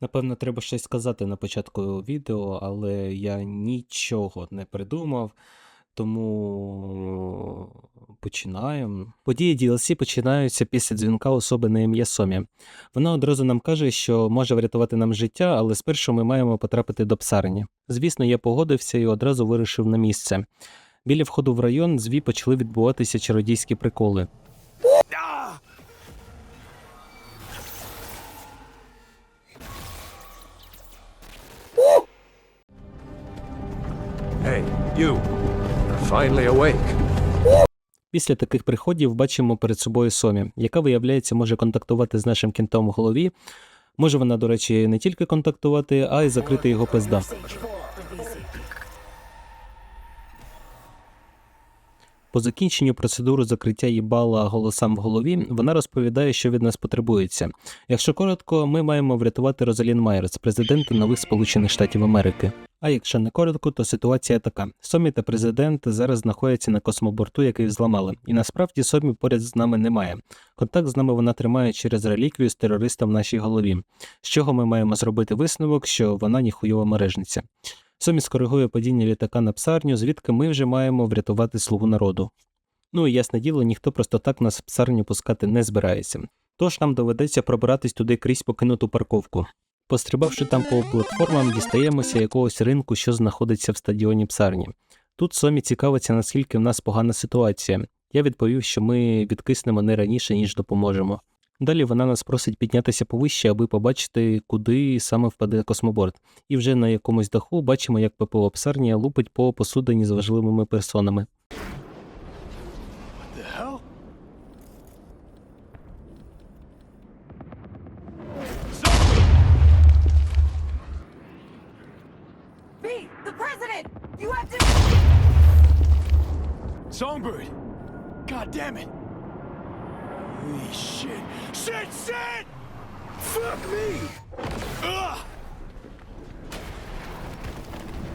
Напевно, треба щось сказати на початку відео, але я нічого не придумав, тому починаємо. Події DLC починаються після дзвінка особи на ім'я Сомі. Вона одразу нам каже, що може врятувати нам життя, але спершу ми маємо потрапити до псарні. Звісно, я погодився і одразу вирушив на місце. Біля входу в район з Ві почали відбуватися чародійські приколи. You. are finally awake. Після таких приходів бачимо перед собою Сомі, яка, виявляється, може контактувати з нашим кінтом у голові. Може вона, до речі, не тільки контактувати, а й закрити його пизда. По закінченню процедури закриття їбала голосам в голові, вона розповідає, що від нас потребується. Якщо коротко, ми маємо врятувати Розалін Майерс, президента нових Сполучених Штатів Америки. А якщо не коротко, то ситуація така: Сомі та президент зараз знаходяться на космоборту, який зламали, і насправді Сомі поряд з нами немає. Контакт з нами вона тримає через реліквію з терориста в нашій голові. З чого ми маємо зробити висновок, що вона ніхуйова мережниця. Сомі скоригує падіння літака на псарню, звідки ми вже маємо врятувати слугу народу. Ну і ясне діло, ніхто просто так нас в псарню пускати не збирається. Тож нам доведеться пробиратись туди крізь покинуту парковку. Пострибавши там по платформам, дістаємося якогось ринку, що знаходиться в стадіоні псарні. Тут Сомі цікавиться, наскільки в нас погана ситуація. Я відповів, що ми відкиснемо не раніше, ніж допоможемо. Далі вона нас просить піднятися повище, аби побачити, куди саме впаде космоборт. І вже на якомусь даху бачимо, як ППО Псарнія лупить по посудині з важливими персонами. Songbird! God damn it! Holy shit! Shit! Shit! Fuck me! Ugh!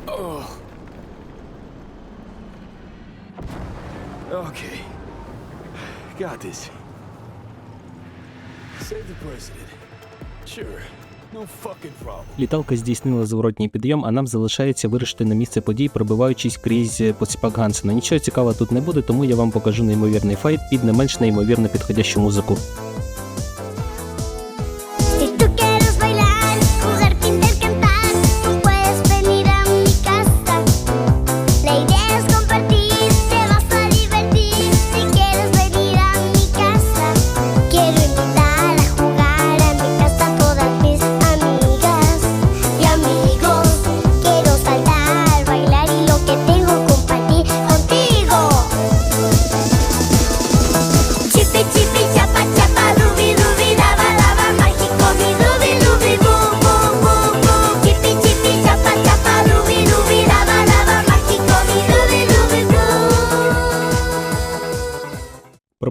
Oh. Okay. Got this. Save the president. Sure. Літалка здійснила зворотній підйом, а нам залишається вирушити на місце подій, пробиваючись крізь поціпак Гансена. Нічого цікавого тут не буде, тому я вам покажу неймовірний файт під не менш неймовірно підходящу музику.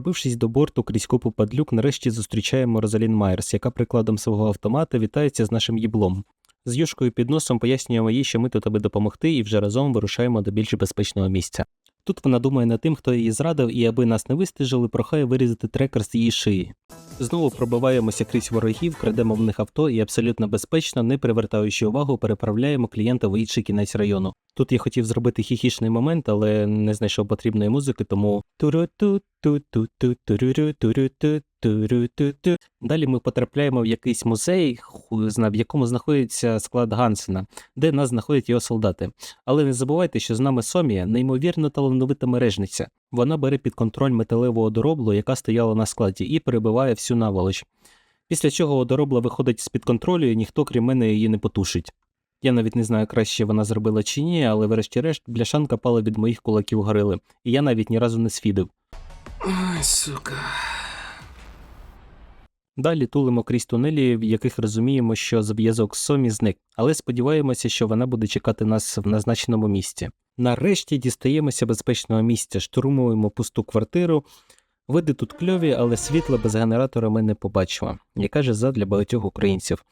Пробившись до борту крізь купу падлюк, нарешті зустрічаємо Розалін Майерс, яка прикладом свого автомата вітається з нашим їблом. З юшкою під носом пояснюємо їй, що ми тут аби допомогти, і вже разом вирушаємо до більш безпечного місця. Тут вона думає над тим, хто її зрадив, і аби нас не вистежили, прохає вирізати трекер з її шиї. Знову пробиваємося крізь ворогів, крадемо в них авто і абсолютно безпечно, не привертаючи увагу, переправляємо клієнта в інший кінець району. Тут я хотів зробити хіхічний момент, але не знайшов потрібної музики, тому. Далі ми потрапляємо в якийсь музей, в якому знаходиться склад Гансена, де нас знаходять його солдати. Але не забувайте, що з нами Сомія неймовірно талановита мережниця. Вона бере під контроль металеву одороблу, яка стояла на складі, і перебиває всю наволоч. Після чого одоробла виходить з-під контролю, і ніхто, крім мене, її не потушить. Я навіть не знаю, краще вона зробила чи ні, але врешті-решт бляшанка пала від моїх кулаків горили, і я навіть ні разу не сфідив. Ай, сука. Далі тулимо крізь тунелі, в яких розуміємо, що зв'язок з Сомі зник, але сподіваємося, що вона буде чекати нас в назначеному місці. Нарешті дістаємося безпечного місця, штурмуємо пусту квартиру. Види тут кльові, але світла без генератора ми не побачимо, яка жиза для багатьох українців.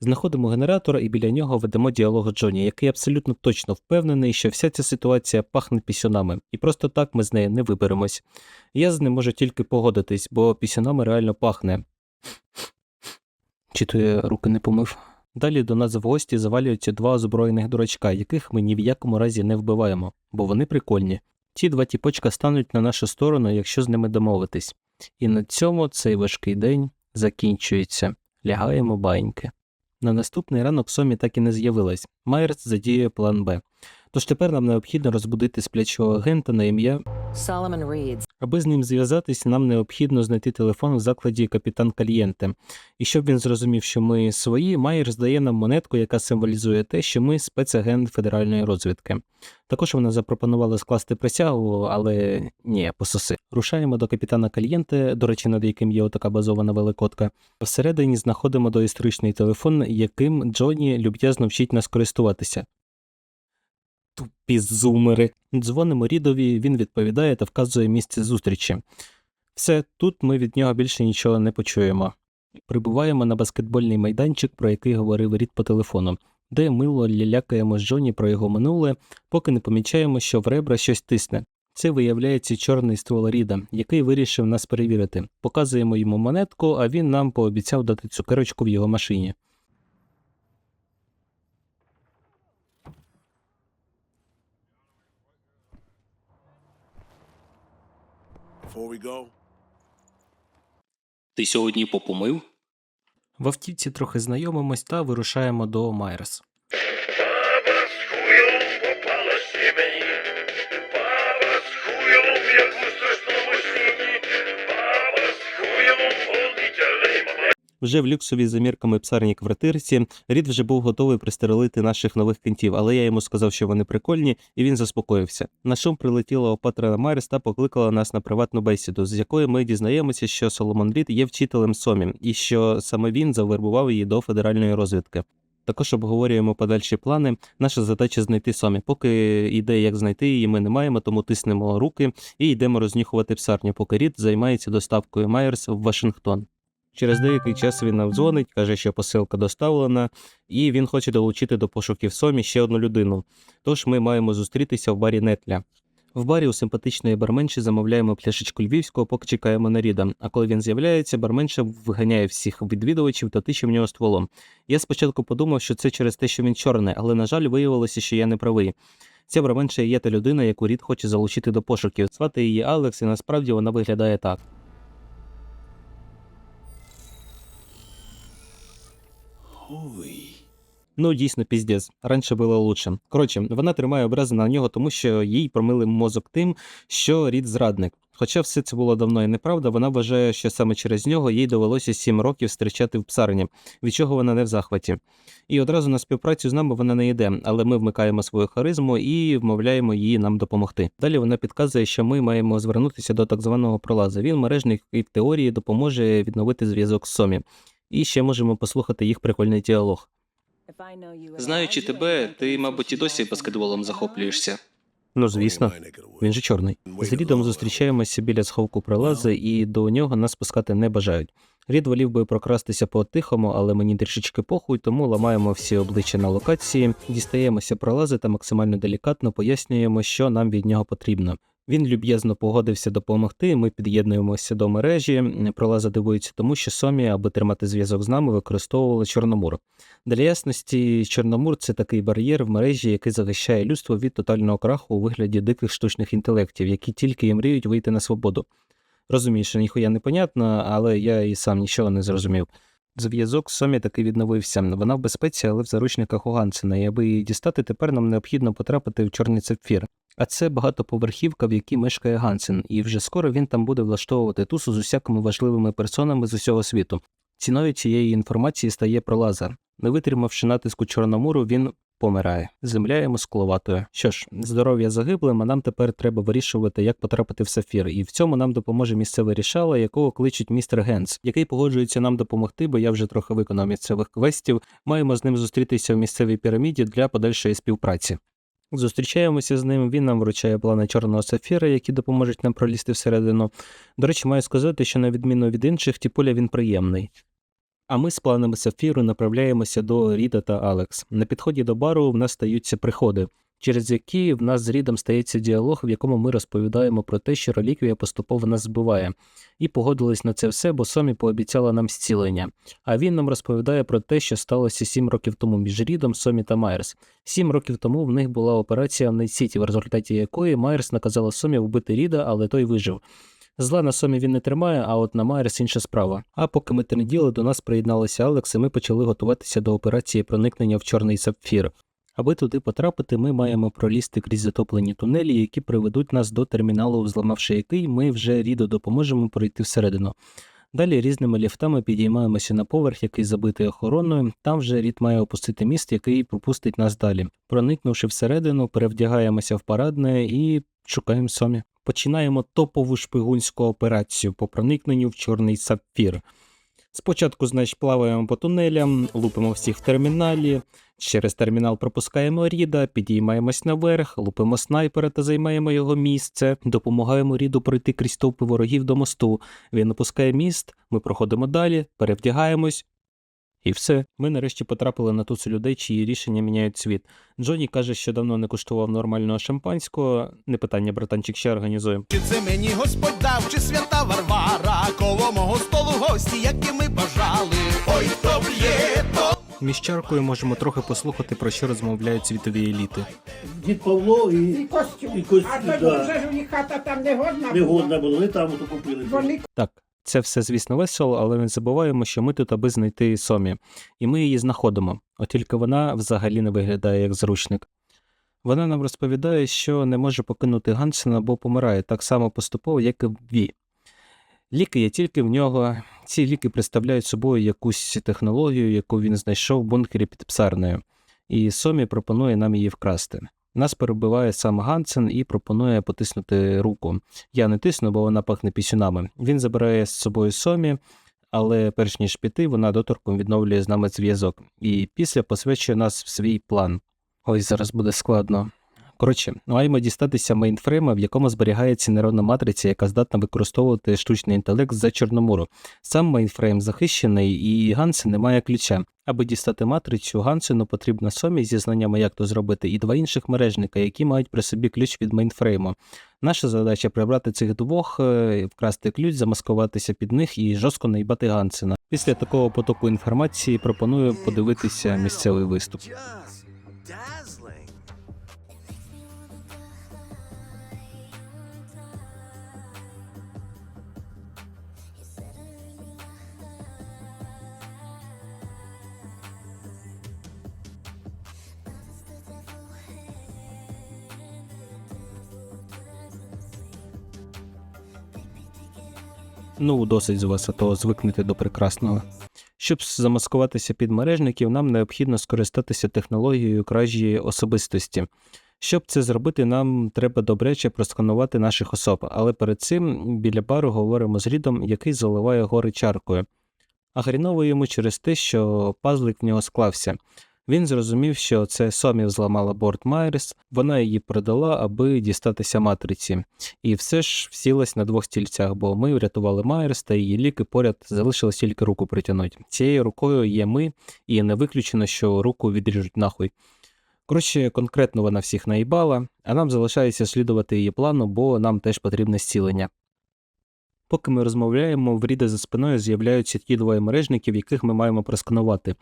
Знаходимо генератор і біля нього ведемо діалог Джоні, який абсолютно точно впевнений, що вся ця ситуація пахне пісюнами, і просто так ми з неї не виберемось. Я з ним можу тільки погодитись, бо пісюнами реально пахне. Чи то я руки не помив? Далі до нас в гості завалюються два озброєних дурачка, яких ми ні в якому разі не вбиваємо, бо вони прикольні. Ті два тіпочка стануть на нашу сторону, якщо з ними домовитись. І на цьому цей важкий день закінчується. Лягаємо баньки. На наступний ранок Сомі так і не з'явилась. Майерс задіює план Б. Тож тепер нам необхідно розбудити сплячого агента на ім'я Solomon Reeds. Аби з ним зв'язатись, нам необхідно знайти телефон в закладі капітан Кальєнте. І щоб він зрозумів, що ми свої, Майер здає нам монетку, яка символізує те, що ми спецагент федеральної розвідки. Також вона запропонувала скласти присягу, але ні, пососи. Рушаємо до капітана Кальєнте, до речі, над яким є отака базована великодка. Всередині знаходимо доісторичний телефон, яким Джоні люб'язно вчить нас користуватися. Тупі зумери. Дзвонимо Рідові, він відповідає та вказує місце зустрічі. Все, тут ми від нього більше нічого не почуємо. Прибуваємо на баскетбольний майданчик, про який говорив Рід по телефону, де мило лялякаємо з Джоні про його минуле, поки не помічаємо, що в ребра щось тисне. Це виявляється чорний ствол Ріда, який вирішив нас перевірити. Показуємо йому монетку, а він нам пообіцяв дати цукерочку в його машині. Ти сьогодні попомив? В автівці трохи знайомимось та вирушаємо до Майерс. Баба з хуєм попалася мені. Баба з хуйом, яку у Вже в люксовій за мірками псарні квартирці Рід вже був готовий пристрелити наших нових кентів, але я йому сказав, що вони прикольні, і він заспокоївся. На шум прилетіла Опатра Майерс та покликала нас на приватну бесіду, з якої ми дізнаємося, що Соломон Рід є вчителем Сомі, і що саме він завербував її до федеральної розвідки. Також обговорюємо подальші плани. Наша задача знайти Сомі. Поки ідеї, як знайти її, ми не маємо, тому тиснемо руки і йдемо рознюхувати псарню, поки Рід займається доставкою Майерс в Вашингтон. Через деякий час він нам дзвонить, каже, що посилка доставлена, і він хоче долучити до пошуків Сомі ще одну людину. Тож ми маємо зустрітися в барі Нетля. В барі у симпатичної барменші замовляємо пляшечку львівського, поки чекаємо на Ріда. А коли він з'являється, барменша виганяє всіх відвідувачів та тиче в нього стволом. Я спочатку подумав, що це через те, що він чорний, але на жаль, виявилося, що я не правий. Ця барменша є та людина, яку Рід хоче залучити до пошуків. Звати її Алекс, і насправді вона виглядає так. Ну, дійсно, піздець. Раніше було лучше. Коротше, вона тримає образи на нього, тому що їй промили мозок тим, що рід зрадник. Хоча все це було давно і неправда, вона вважає, що саме через нього їй довелося сім років зустрічати в псарині, від чого вона не в захваті. І одразу на співпрацю з нами вона не йде, але ми вмикаємо свою харизму і вмовляємо її нам допомогти. Далі вона підказує, що ми маємо звернутися до так званого пролаза. Він мережник і в теорії допоможе відновити зв'язок з Сомі. І ще можемо послухати їх прикольний діалог. Знаючи тебе, ти, мабуть, і досі баскетболом захоплюєшся. Ну, звісно, він же чорний. З Рідом зустрічаємося біля сховку прилази, і до нього нас пускати не бажають. Рід волів би прокрастися по-тихому, але мені трішечки похуй, тому ламаємо всі обличчя на локації, дістаємося пролази та максимально делікатно пояснюємо, що нам від нього потрібно. Він люб'язно погодився допомогти. Ми під'єднуємося до мережі. Пролаза дивується тому, що Сомі, аби тримати зв'язок з нами, використовували Чорномур. Для ясності, Чорномур це такий бар'єр в мережі, який захищає людство від тотального краху у вигляді диких штучних інтелектів, які тільки і мріють вийти на свободу. Розумію, що ніхуя не понятно, але я і сам нічого не зрозумів. Зв'язок з Сомі таки відновився. Вона в безпеці, але в заручниках у Гансена, і аби її дістати, тепер нам необхідно потрапити в чорний цепфір. А це багатоповерхівка, в якій мешкає Гансен, і вже скоро він там буде влаштовувати тусу з усякими важливими персонами з усього світу. Ціною цієї інформації стає пролазер. Не витримавши натиску Чорномуру, він помирає. Земля йому скловатою. Що ж, здоров'я загиблим, а нам тепер треба вирішувати, як потрапити в сафір. І в цьому нам допоможе місцевий рішала, якого кличуть містер Генс, який погоджується нам допомогти, бо я вже трохи виконав місцевих квестів. Маємо з ним зустрітися в місцевій піраміді для подальшої співпраці. Зустрічаємося з ним, він нам вручає плани чорного сафіра, які допоможуть нам пролізти всередину. До речі, маю сказати, що на відміну від інших, Тіполя він приємний. А ми з планами сафіру направляємося до Ріда та Алекс. На підході до бару в нас стаються приходи. через які в нас з Рідом стається діалог, в якому ми розповідаємо про те, що реліквія поступово нас збиває, і погодились на це все, бо Сомі пообіцяла нам зцілення. А він нам розповідає про те, що сталося сім років тому між Рідом, Сомі та Майерс. Сім років тому в них була операція в Найт-Сіті, в результаті якої Майерс наказала Сомі вбити Ріда, але той вижив. Зла на Сомі він не тримає, а от на Майерс інша справа. А поки ми тренділи, до нас приєдналися Алекс, і ми почали готуватися до операції проникнення в чорний сапфір. Аби туди потрапити, ми маємо пролізти крізь затоплені тунелі, які приведуть нас до терміналу, взламавши який ми вже рідо допоможемо пройти всередину. Далі різними ліфтами підіймаємося на поверх, який забитий охороною. Там вже рід має опустити міст, який пропустить нас далі. Проникнувши всередину, перевдягаємося в парадне і шукаємо Сомі. Починаємо топову шпигунську операцію по проникненню в чорний сапфір. Спочатку, значить, плаваємо по тунелям, лупимо всіх в терміналі. Через термінал пропускаємо Ріда, підіймаємось наверх, лупимо снайпера та займаємо його місце. Допомагаємо Ріду пройти крізь товпи ворогів до мосту. Він опускає міст, ми проходимо далі, перевдягаємось. І все. Ми нарешті потрапили на туцу людей, чиї рішення міняють світ. Джоні каже, що давно не куштував нормального шампанського. Не питання, братанчик, ще організуємо. Чи це мені Господь дав, чи свята Варвара, коло мого столу гості, які ми бажали. Ой, хто б'є, то Між чаркою можемо трохи послухати, про що розмовляють світові еліти. Дід Павло і, І костюм. і костюм, а тоді да. вже ж у них хата там не годна не годна було, вони там ото купили. Вони Так, це все, звісно, весело, але не забуваємо, що ми тут аби знайти Сомі, і ми її знаходимо, от тільки вона взагалі не виглядає як зручник. Вона нам розповідає, що не може покинути Гансена, бо помирає так само поступово, як і Ві. Ліки є тільки в нього. Ці ліки представляють собою якусь технологію, яку він знайшов в бункері під псарнею, і Сомі пропонує нам її вкрасти. Нас перебиває сам Гансен і пропонує потиснути руку. Я не тисну, бо вона пахне пісюнами. Він забирає з собою Сомі, але перш ніж піти, вона доторком відновлює з нами зв'язок. І після посвячує нас в свій план. Ой, зараз буде складно. Коротше, маємо дістатися мейнфрейма, в якому зберігається нейронна матриця, яка здатна використовувати штучний інтелект за Чорномору. Сам мейнфрейм захищений, і Гансен не має ключа. Аби дістати матрицю, Гансену потрібна Сомі зі знаннями, як то зробити, і два інших мережника, які мають при собі ключ від мейнфрейму. Наша задача прибрати цих двох, е, вкрасти ключ, замаскуватися під них і жорстко наїбати Гансена. Після такого потоку інформації пропоную подивитися місцевий виступ. Ну, досить з вас, а то звикнете до прекрасного. Щоб замаскуватися під мережників, нам необхідно скористатися технологією кражі особистості. Щоб це зробити, нам треба добряче просканувати наших особ, але перед цим біля бару говоримо з Рідом, який заливає гори чаркою. А хріново йому через те, що пазлик в нього склався. Він зрозумів, що це Сомі взламала борт Майерс, вона її продала, аби дістатися матриці. І все ж всілась на двох стільцях, бо ми врятували Майерс та її ліки поряд залишилось тільки руку притягнути. Цією рукою є ми, і не виключено, що руку відріжуть нахуй. Коротше, конкретно вона всіх наїбала, а нам залишається слідувати її плану, бо нам теж потрібне зцілення. Поки ми розмовляємо, в Ріда за спиною з'являються ті двоє мережників, яких ми маємо просканувати.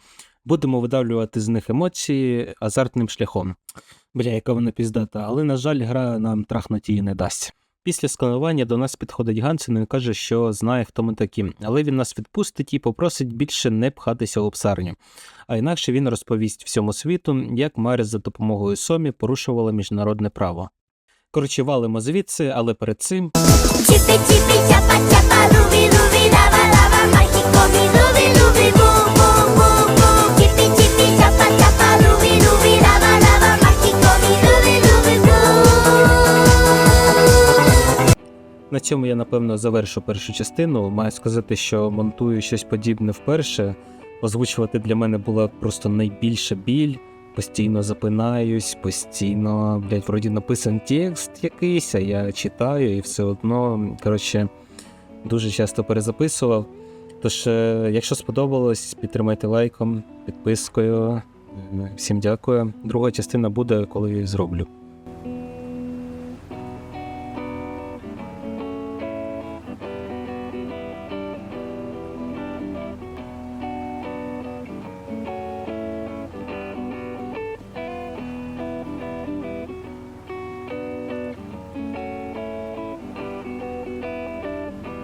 Будемо видавлювати з них емоції азартним шляхом. Бля, яка вона піздата, але, на жаль, гра нам трахнути її не дасть. Після сканування до нас підходить Гансен і каже, що знає, хто ми такі, але він нас відпустить і попросить більше не пхатися в обсарню. А інакше він розповість всьому світу, як Маріс за допомогою Сомі порушувала міжнародне право. Коротше, валимо звідси, але перед цим Chipi chipi chapa chapa rubi rubi lava lava mágico mi цьому я напевно завершу першу частину. Маю сказати, що монтую щось подібне вперше. Озвучувати для мене була просто найбільша біль. Постійно запинаюсь, постійно, блядь, вроді написан текст якийсь, а я читаю і все одно. Коротше, дуже часто перезаписував. Тож, е, якщо сподобалось, підтримайте лайком, підпискою. Всім дякую. Друга частина буде, коли зроблю.